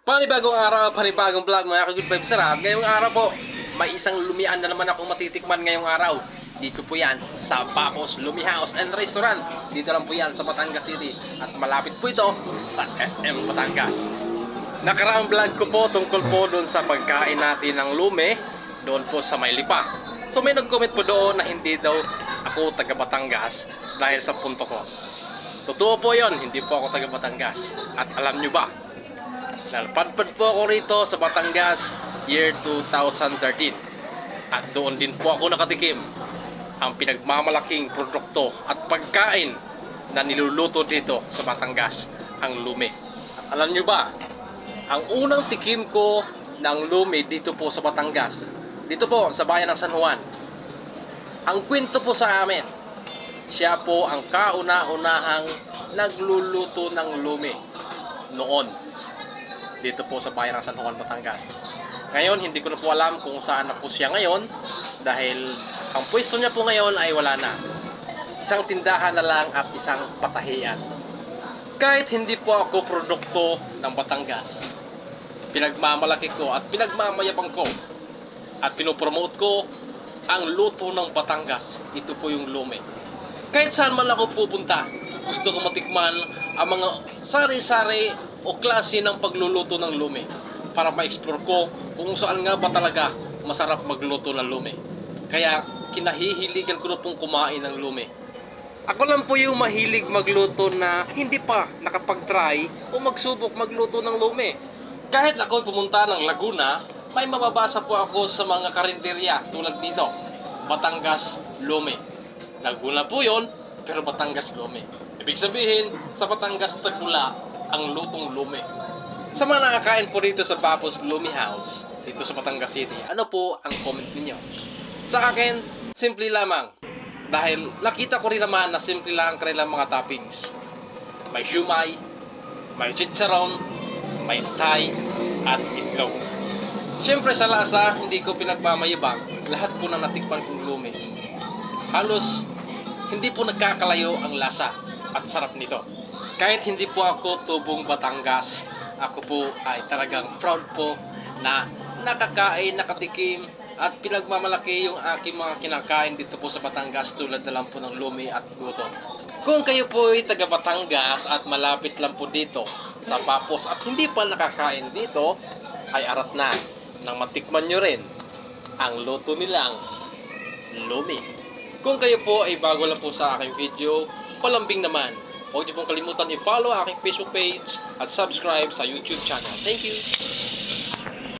Panibagong araw, panibagong vlog mga ka-good vibes sa lahat. Ngayong araw po, may isang lumian na naman akong matitikman ngayong araw. Dito po yan sa Papos Lumi House and Restaurant. Dito lang po yan sa Batangas City. At malapit po ito sa SM Batangas. Nakaraang vlog ko po tungkol po doon sa pagkain natin ng lume doon po sa Maylipa. So may nag-comment po doon na hindi daw ako taga Batangas dahil sa punto ko. Totoo po yon, hindi po ako taga Batangas. At alam nyo ba, Nalpadpad po ako rito sa Batangas year 2013. At doon din po ako nakatikim ang pinagmamalaking produkto at pagkain na niluluto dito sa Batangas, ang lume. At alam nyo ba, ang unang tikim ko ng lume dito po sa Batangas, dito po sa bayan ng San Juan, ang kwento po sa amin, siya po ang kauna-unahang nagluluto ng lume noon dito po sa bayan ng San Juan, Batangas. Ngayon, hindi ko na po alam kung saan na po siya ngayon dahil ang pwesto niya po ngayon ay wala na. Isang tindahan na lang at isang patahian. Kahit hindi po ako produkto ng Batangas, pinagmamalaki ko at pinagmamayabang ko at pinopromote ko ang luto ng Batangas. Ito po yung lume. Kahit saan man ako pupunta, gusto ko matikman ang mga sari-sari o klase ng pagluluto ng lume para ma-explore ko kung saan nga ba talaga masarap magluto ng lume. Kaya kinahihiligan ko na pong kumain ng lume. Ako lang po yung mahilig magluto na hindi pa nakapag-try o magsubok magluto ng lume. Kahit ako pumunta ng Laguna, may mababasa po ako sa mga karinderya tulad nito, Batangas Lume. Laguna po yon, pero Batangas Lume. Ibig sabihin, sa Batangas Tagula ang lutong lume. Sa mga nakakain po dito sa Papos Lumi House, dito sa Batangas City, ano po ang comment ninyo? Sa akin, simple lamang. Dahil nakita ko rin naman na simple lang ang kanilang mga toppings. May shumai, may chicharon, may thai, at itlog. Siyempre sa lasa, hindi ko pinagmamayabang lahat po na natikpan kong lume. Halos hindi po nagkakalayo ang lasa at sarap nito. Kahit hindi po ako tubong Batangas, ako po ay talagang proud po na nakakain, nakatikim at pinagmamalaki yung aking mga kinakain dito po sa Batangas tulad na lang po ng lumi at guto. Kung kayo po ay taga Batangas at malapit lang po dito sa Papos at hindi pa nakakain dito, ay arat na nang matikman nyo rin ang luto nilang lumi. Kung kayo po ay bago lang po sa aking video, palambing naman. Huwag niyo pong kalimutan i-follow aking Facebook page at subscribe sa YouTube channel. Thank you!